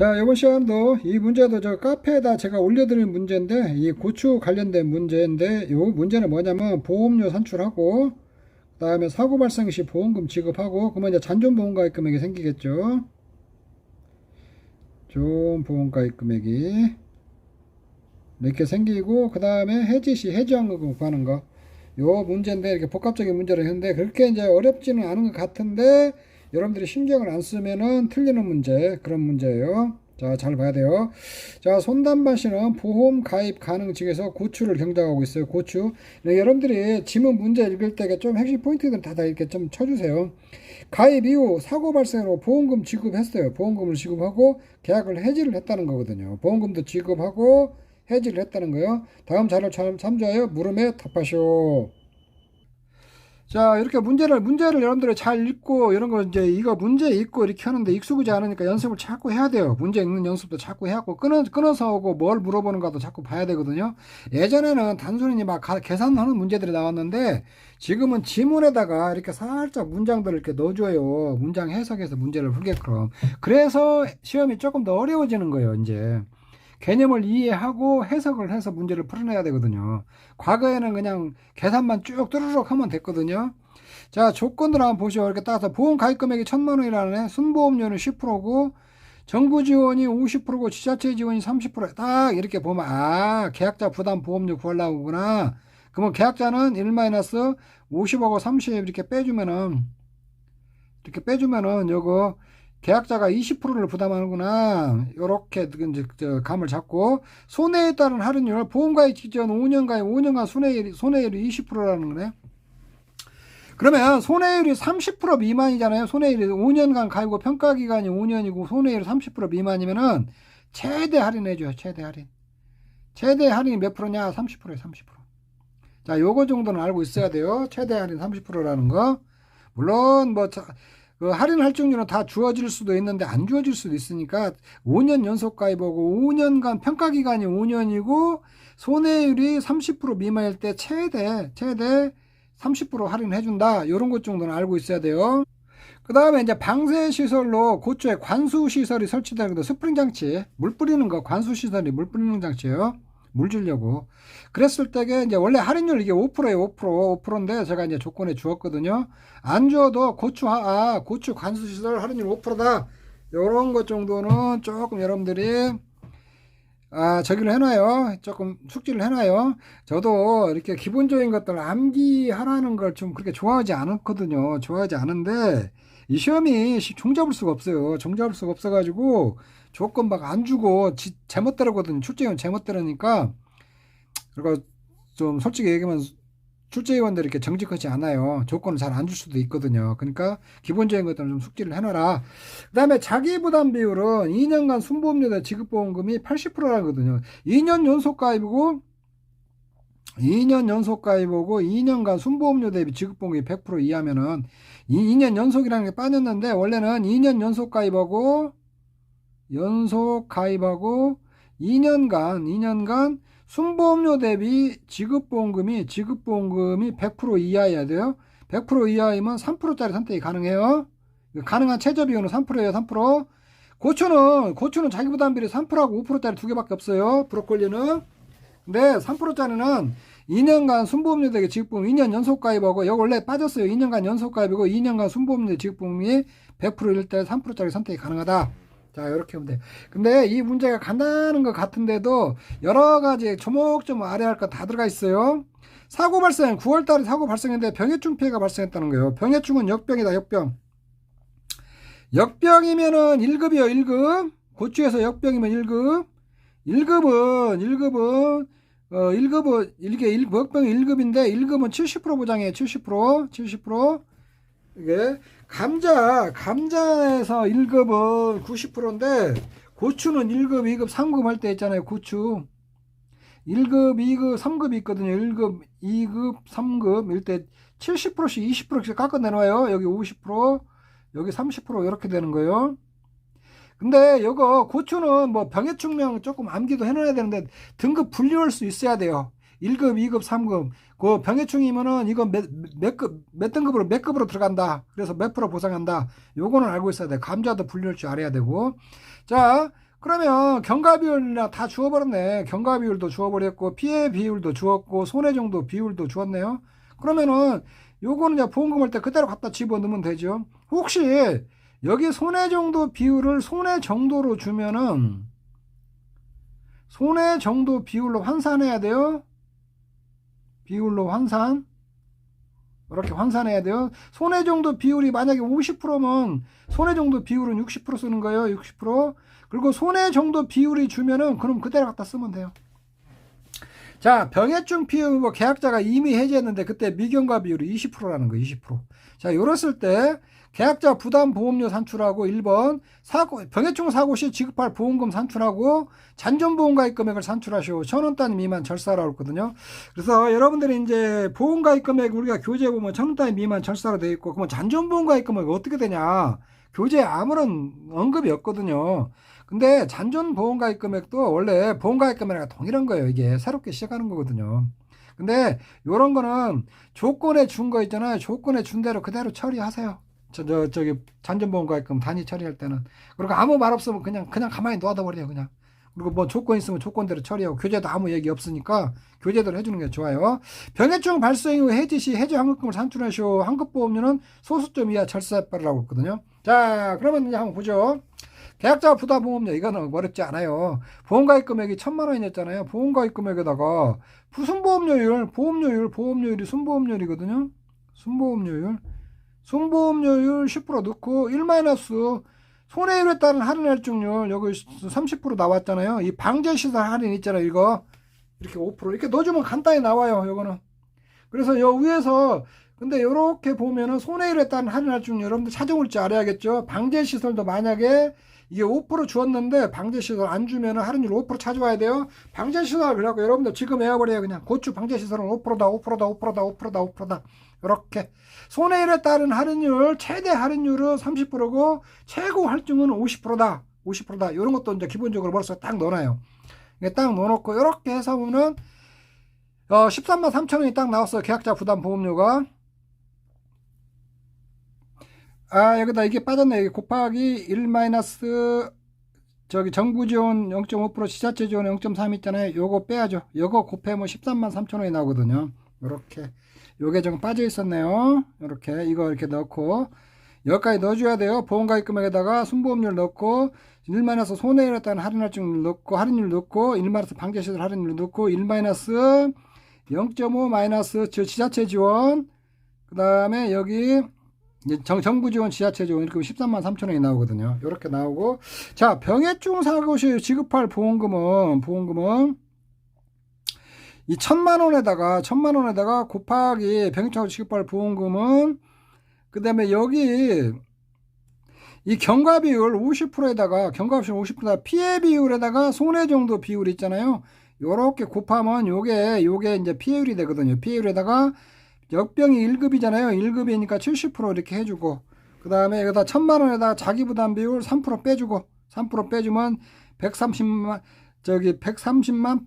자, 이번 시간도 이 문제도 저 카페에다 제가 올려드린 문제인데, 이 고추 관련된 문제인데, 이 문제는 뭐냐면 보험료 산출하고, 그 다음에 사고 발생 시 보험금 지급하고, 그러면 이제 잔존보험가입 금액이 생기겠죠. 존보험가입 금액이 이렇게 생기고, 그 다음에 해지 시 해지환급 구하는 거. 요 문제인데, 이렇게 복합적인 문제를 했는데, 그렇게 이제 어렵지는 않은 것 같은데, 여러분들이 신경을 안 쓰면은 틀리는 문제 그런 문제예요. 자, 잘 봐야 돼요. 자, 손담반 씨는 보험 가입 가능 측에서 고추를 경작하고 있어요. 고추. 네, 여러분들이 지문 문제 읽을 때 좀 핵심 포인트들 다, 다 이렇게 좀 쳐주세요. 가입 이후 사고 발생으로 보험금 지급했어요. 보험금을 지급하고 계약을 해지를 했다는 거거든요. 보험금도 지급하고 해지를 했다는 거예요. 다음 자료를 참- 참조하여 물음에 답하시오. 자, 이렇게 문제를, 문제를 여러분들이 잘 읽고, 이런 거 이제 이거 문제 읽고 이렇게 하는데 익숙하지 않으니까 연습을 자꾸 해야 돼요. 문제 읽는 연습도 자꾸 해야 하고, 끊어, 끊어서 오고 뭘 물어보는가도 자꾸 봐야 되거든요. 예전에는 단순히 막 가- 계산하는 문제들이 나왔는데, 지금은 지문에다가 이렇게 살짝 문장들을 이렇게 넣어줘요. 문장 해석해서 문제를 풀게끔. 그래서 시험이 조금 더 어려워지는 거예요, 이제. 개념을 이해하고 해석을 해서 문제를 풀어내야 되거든요. 과거에는 그냥 계산만 쭉 뚜루룩 하면 됐거든요. 자, 조건들 한번 보시오. 이렇게 따서 보험 가입 금액이 천만 원이라네. 순보험료는 10%고 정부 지원이 50%고 지자체 지원이 30%딱 이렇게 보면 아, 계약자 부담 보험료 구하려고구나. 그러면 계약자는 1-50하고 30 이렇게 빼주면은 이렇게 빼주면은 요거 계약자가 20%를 부담하는구나. 요렇게 이제 저 감을 잡고 손해에 따른 할인율 보험가입 직전 5년간 5년간 손해율이 손해율이 20%라는 거네. 그러면 손해율이 30% 미만이잖아요. 손해율이 5년간 가입고 평가 기간이 5년이고 손해율이 30% 미만이면은 최대 할인해 줘요. 최대 할인. 최대 할인이 몇 프로냐? 30%에 30%. 자, 요거 정도는 알고 있어야 돼요. 최대 할인 30%라는 거. 물론 뭐 자, 그 할인 할증률은 다 주어질 수도 있는데 안 주어질 수도 있으니까 5년 연속 가입하고 5년간 평가 기간이 5년이고 손해율이 30% 미만일 때 최대 최대 30% 할인해 준다. 이런 것 정도는 알고 있어야 돼요. 그 다음에 이제 방세 시설로 고추에 관수 시설이 설치되는 거 스프링 장치 물 뿌리는 거 관수 시설이 물 뿌리는 장치예요. 물 주려고. 그랬을 때게 이제 원래 할인율 이게 5%예요. 5%. 5%인데 제가 이제 조건에 주었거든요. 안 주어도 고추 하, 아, 고추 관수 시설 할인율 5%다. 요런 것 정도는 조금 여러분들이 아, 저기를 해놔요. 조금 숙지를 해놔요. 저도 이렇게 기본적인 것들 암기하라는 걸 좀 그렇게 좋아하지 않거든요. 좋아하지 않은데, 이 시험이 시- 종잡을 수가 없어요. 종잡을 수가 없어가지고, 조건 막 안 주고, 지, 제멋대로거든요. 출제위원 제멋대로니까, 그리고 좀 솔직히 얘기하면, 출제위원들이 이렇게 정직하지 않아요. 조건을 잘 안 줄 수도 있거든요. 그러니까, 기본적인 것들은 좀 숙지를 해놔라. 그 다음에 자기부담 비율은 2년간 순보험료대 지급보험금이 80%라거든요. 2년 연속 가입이고 2년 연속 가입하고 2년간 순보험료 대비 지급보험이 100% 이하면은 2, 년 연속이라는 게 빠졌는데 원래는 2년 연속 가입하고 연속 가입하고 2년간 2년간 순보험료 대비 지급보험금이 지급보험금이 100% 이하여야 돼요. 100% 이하이면 3%짜리 선택이 가능해요. 가능한 최저 비용은 3%예요. 3%. 고추는 고추는 자기 부담 비율이 3%하고 5%짜리 두 개밖에 없어요. 브로콜리는. 근데 3%짜리는 2년간 순보험료 대비 지급보험 2년 연속 가입하고 여기 원래 빠졌어요. 2년간 연속 가입이고 2년간 순보험료 지급보험이 100%일 때 3%짜리 선택이 가능하다. 자, 이렇게 하면 돼. 근데 이 문제가 간단한 것 같은데도 여러 가지 조목조목 알아야 할거 다 들어가 있어요. 사고 발생, 9월 달에 사고 발생했는데 병해충 피해가 발생했다는 거예요. 병해충은 역병이다, 역병. 역병이면은 1급이요, 1급. 고추에서 역병이면 1급. 1급은, 1급은, 어, 1급은, 이게 1, 역병이 1급인데, 1급은 70% 보장해요, 70%. 70%. 이게, 감자, 감자에서 1급은 90%인데, 고추는 1급, 2급, 3급 할 때 있잖아요, 고추. 1급, 2급, 3급이 있거든요. 1급, 2급, 3급. 일때 70%씩 20%씩 깎아 내놔요. 여기 50%, 여기 30% 이렇게 되는 거예요. 근데 이거 고추는 뭐 병해충명 조금 암기도 해놔야 되는데 등급 분류할 수 있어야 돼요. 1급, 2급, 3급. 그 병해충이면은 이거 몇, 몇 급, 몇 등급으로, 몇 급으로 들어간다. 그래서 몇 프로 보상한다. 요거는 알고 있어야 돼. 감자도 분류할 줄 알아야 되고. 자, 그러면 경과 비율이나 다 주어버렸네. 경과 비율도 주어버렸고, 피해 비율도 주었고, 손해 정도 비율도 주었네요. 그러면은, 요거는 이제 보험금 할 때 그대로 갖다 집어넣으면 되죠. 혹시, 여기 손해 정도 비율을 손해 정도로 주면은, 손해 정도 비율로 환산해야 돼요. 비율로 환산. 이렇게 환산해야 돼요. 손해 정도 비율이 만약에 50%면 손해 정도 비율은 60% 쓰는 거예요. 60%. 그리고 손해 정도 비율이 주면은 그럼 그대로 갖다 쓰면 돼요. 자, 병해충 피해 뭐 계약자가 이미 해지했는데 그때 미경과 비율이 20%라는 거예요. 20%. 자, 요랬을 때 계약자 부담 보험료 산출하고 1번 사고 병해충 사고 시 지급할 보험금 산출하고 잔존 보험 가입 금액을 산출하시오. 천원 단위 미만 절사라고 했거든요. 그래서 여러분들이 이제 보험 가입 금액 우리가 교재 보면 천원 단위 미만 절사로 되어 있고 그러면 잔존 보험 가입 금액이 어떻게 되냐? 교재에 아무런 언급이 없거든요. 근데 잔존 보험 가입 금액도 원래 보험 가입 금액과 동일한 거예요. 이게 새롭게 시작하는 거거든요. 근데 요런 거는 조건에 준 거 있잖아요. 조건에 준 대로 그대로 처리하세요. 저, 저, 저기, 잔존 보험 가입금 단위 처리할 때는. 그리고 아무 말 없으면 그냥, 그냥 가만히 놔둬 버려요, 그냥. 그리고 뭐 조건 있으면 조건대로 처리하고, 교재도 아무 얘기 없으니까, 교재대로 해주는 게 좋아요. 병해충 발생 후 해지 시 해지 환급금을 산출하시오. 환급보험료는 소수점 이하 절세발이라고 했거든요. 자, 그러면 이제 한번 보죠. 계약자 부담보험료, 이거는 어렵지 않아요. 보험가입 금액이 천만 원이었잖아요. 보험가입 금액에다가, 순보험료율, 보험료율, 보험료율이 순보험료율이거든요. 순보험료율. 순보험료율 10% 넣고 1 마이너스 손해율에 따른 할인 할증률 여기 30% 나왔잖아요. 이 방제시설 할인 있잖아요. 이거 이렇게 5% 이렇게 넣어주면 간단히 나와요. 요거는 그래서 요 위에서 근데 요렇게 보면은 손해율에 따른 할인 할증률 여러분들 찾아올 줄 알아야겠죠. 방제시설도 만약에 이게 5% 주었는데 방제시설 안 주면은 할인율 5% 찾아와야 돼요. 방제시설 그래갖고 여러분들 지금 외워버려요. 그냥 고추 방제시설은 5%다 5%다 5%다 5%다 5%다 이렇게 손해율에 따른 할인율 최대 할인율은 30%고 최고 할증은 50%다 50%다 이런 것도 이제 기본적으로 벌써 딱 넣어놔요. 이게 딱 넣어놓고 이렇게 해서 보면 어 13만 3천 원이 딱 나왔어요. 계약자 부담 보험료가 아 여기다 이게 빠졌네. 이게 곱하기 1 마이너스 저기 정부 지원 0.5% 지자체 지원 0.3 있잖아요. 요거 빼야죠. 요거 곱하면 13만 3천 원이 나오거든요. 이렇게 요게 좀 빠져 있었네요. 이렇게 이거 이렇게 넣고 여기까지 넣어줘야 돼요. 보험가입 금액에다가 순보험료를 넣고 1 마이너스 손해율에 따른 할인 할증을 넣고 할인율 넣고 1 마이너스 방제시설 할인율 넣고 1 마이너스 0.5 마이너스 지자체 지원 그 다음에 여기 정, 정부 지원, 지자체 지원 이렇게 13만 3천 원이 나오거든요. 이렇게 나오고 자 병해충 사고 시 지급할 보험금은 보험금은 이 천만 원에다가 천만 원에다가 곱하기 병해충 지급할 보험금은 그 다음에 여기 이 경과 비율 50%에다가 경과 비율 50%에다가 피해 비율에다가 손해 정도 비율 있잖아요. 요렇게 곱하면 요게 요게 이제 피해율이 되거든요. 피해율에다가 역병이 1급이잖아요. 1급이니까 70% 이렇게 해주고 그 다음에 여기다 천만 원에다 자기 부담 비율 3% 빼주고 3% 빼주면 130만 저기 130만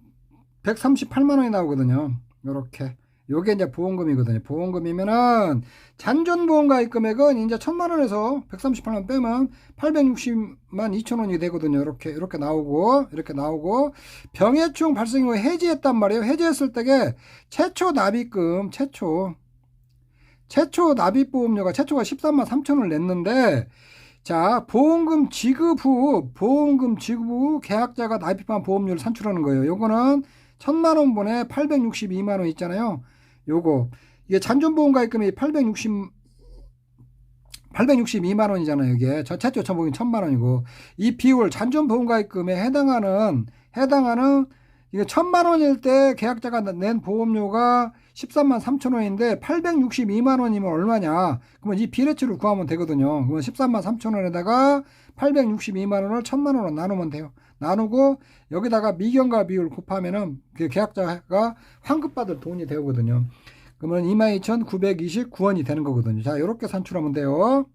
138만 원이 나오거든요. 요렇게 요게 이제 보험금이거든요. 보험금이면은 잔존 보험 가입 금액은 이제 천만 원에서 138만 빼면 860만 2천 원이 되거든요. 이렇게 이렇게 나오고 이렇게 나오고 병해충 발생 후에 해지했단 말이에요. 해지했을 때에 최초 납입금 최초 최초 납입 보험료가 최초가 13만 3천 원을 냈는데 자 보험금 지급 후 보험금 지급 후 계약자가 납입한 보험료를 산출하는 거예요. 요거는 천만 원분에 862만 원 있잖아요. 요거 이게 잔존보험 가입금이 860 862만 원이잖아요. 이게 저 최초 처보금 천만 원이고 이 비율 잔존보험 가입금에 해당하는 해당하는 이게 천만 원일 때 계약자가 낸 보험료가 13만 3천 원인데 862만 원이면 얼마냐? 그러면 이 비례치를 구하면 되거든요. 그러면 13만 3천 원에다가 862만 원을 천만 원으로 나누면 돼요. 나누고 여기다가 미경과 비율 곱하면은 그 계약자가 환급받을 돈이 되거든요. 그러면 22,929원이 되는 거거든요. 자, 이렇게 산출하면 돼요.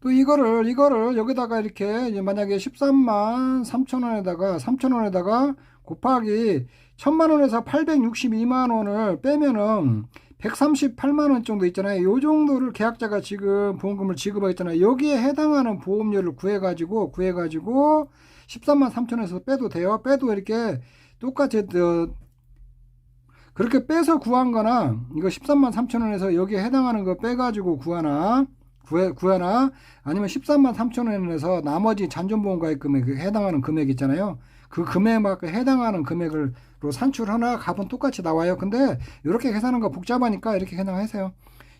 또 이거를 이거를 여기다가 이렇게 만약에 13만 3천 원에다가 3천 원에다가 곱하기 1000만 원에서 862만 원을 빼면은 138만 원 정도 있잖아요. 요 정도를 계약자가 지금 보험금을 지급하고 있잖아요. 여기에 해당하는 보험료를 구해가지고 구해가지고 13만 3천 원에서 빼도 돼요. 빼도 이렇게 똑같이 어, 그렇게 빼서 구한 거나 이거 13만 3천 원에서 여기에 해당하는 거 빼가지고 구하나 구해, 구하나 아니면 13만 3천 원에서 나머지 잔존보험가입 금액 해당하는 금액 있잖아요. 그 금액에 해당하는 금액을 로 산출하나 값은 똑같이 나와요. 근데 이렇게 계산한 거 복잡하니까 이렇게 계산하세요.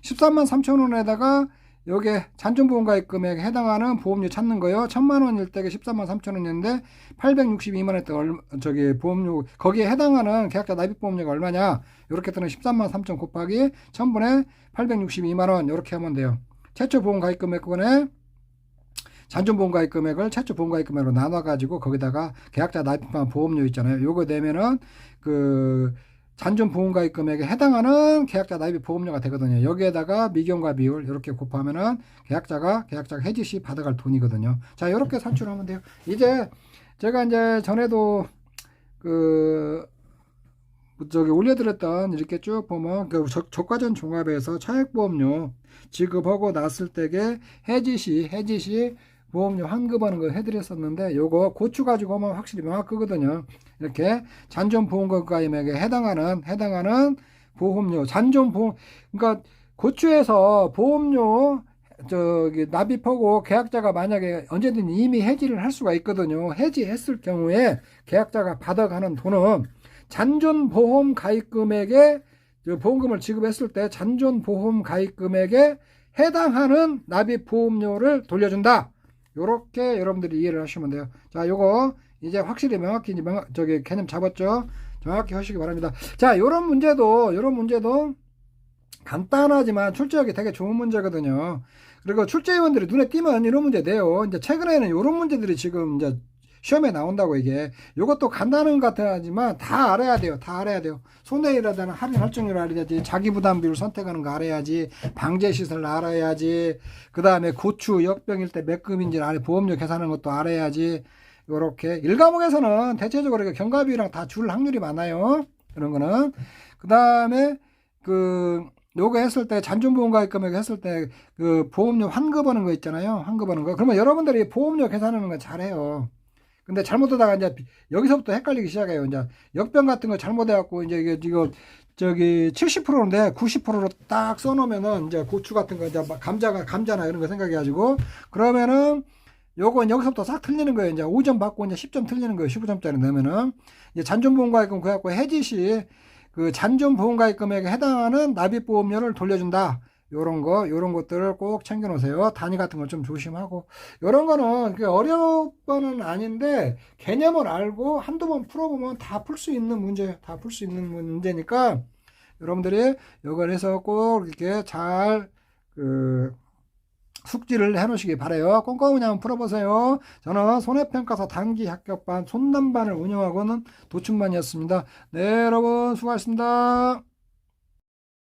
13만 3천 원에다가 여기에 잔존보험가입 금액에 해당하는 보험료 찾는 거요. 천만 원일 때가 13만 3천 원이었는데 862만 원 때 얼마 저기 보험료 거기에 해당하는 계약자 납입 보험료가 얼마냐? 이렇게 뜨는 13만 3천 곱하기 1000분의 862만 원 이렇게 하면 돼요. 최초 보험 가입 금액권에 잔존 보험 가입 금액을 최초 보험 가입 금액으로 나눠 가지고 거기다가 계약자 납입한 보험료 있잖아요. 요거 내면은 그 잔존 보험 가입 금액에 해당하는 계약자 납입 보험료가 되거든요. 여기에다가 미경과 비율 이렇게 곱하면은 계약자가 계약자가 해지 시 받아갈 돈이거든요. 자, 이렇게 산출하면 돼요. 이제 제가 이제 전에도 그 저기 올려드렸던 이렇게 쭉 보면 그 적- 적과전 종합에서 차액보험료 지급하고 났을 때게 해지 시 해지 시 보험료 환급하는 거 해드렸었는데 요거 고추 가지고 하면 확실히 명확하거든요. 이렇게 잔존 보험금가임에게 해당하는 해당하는 보험료 잔존 보험 그러니까 고추에서 보험료 저기 납입하고 계약자가 만약에 언제든 이미 해지를 할 수가 있거든요. 해지했을 경우에 계약자가 받아가는 돈은 잔존 보험 가입 금액에 저 보험금을 지급했을 때 잔존 보험 가입 금액에 해당하는 납입 보험료를 돌려준다. 요렇게 여러분들이 이해를 하시면 돼요. 자, 요거 이제 확실히 명확히 이제 명, 저기 개념 잡았죠? 정확히 하시기 바랍니다. 자, 요런 문제도 요런 문제도 간단하지만 출제하기 되게 좋은 문제거든요. 그리고 출제위원들이 눈에 띄면 이런 문제 돼요. 이제 최근에는 이런 문제들이 지금 이제 시험에 나온다고 이게 이것도 간단한 것 같지만 다 알아야 돼요. 다 알아야 돼요. 손해일하다는 할인 할증률 알아야지. 자기 부담 비율 선택하는 거 알아야지. 방제 시설 알아야지. 그 다음에 고추 역병일 때 몇 금인지 알아 보험료 계산하는 것도 알아야지. 요렇게 일과목에서는 대체적으로 경과비랑 다 줄 확률이 많아요. 그런 거는 그 다음에 그 요거 했을 때 잔존보험가입 금액 했을 때 그 보험료 환급하는 거 있잖아요. 환급하는 거. 그러면 여러분들이 보험료 계산하는 거 잘해요. 근데 잘못하다가 이제 여기서부터 헷갈리기 시작해요. 이제 역병 같은 거 잘못해갖고 이제 이게 이거 저기 70%인데 90%로 딱 써놓으면은 이제 고추 같은 거 이제 막 감자가 감자나 이런 거 생각해가지고 그러면은 요거 여기서부터 싹 틀리는 거예요. 이제 5점 받고 이제 10점 틀리는 거예요. 15점짜리 넣으면은 이제 잔존보험가입금 그래갖고 해지 시 그 잔존 보험가입 금액에 해당하는 납입 보험료를 돌려준다. 요런 거, 요런 것들을 꼭 챙겨 놓으세요. 단위 같은 거좀 조심하고. 요런 거는 그 어려운 거는 아닌데 개념을 알고 한두 번 풀어보면 다 풀 수 있는 문제, 다풀 수 있는 문제니까 여러분들이 요걸 해서 꼭 이렇게 잘 그 숙지를 해 놓으시기 바래요. 꼼꼼히 한번 풀어보세요. 저는 손해평가사 단기 합격반 손남반을 운영하고는 도충반이었습니다. 네, 여러분 수고하셨습니다.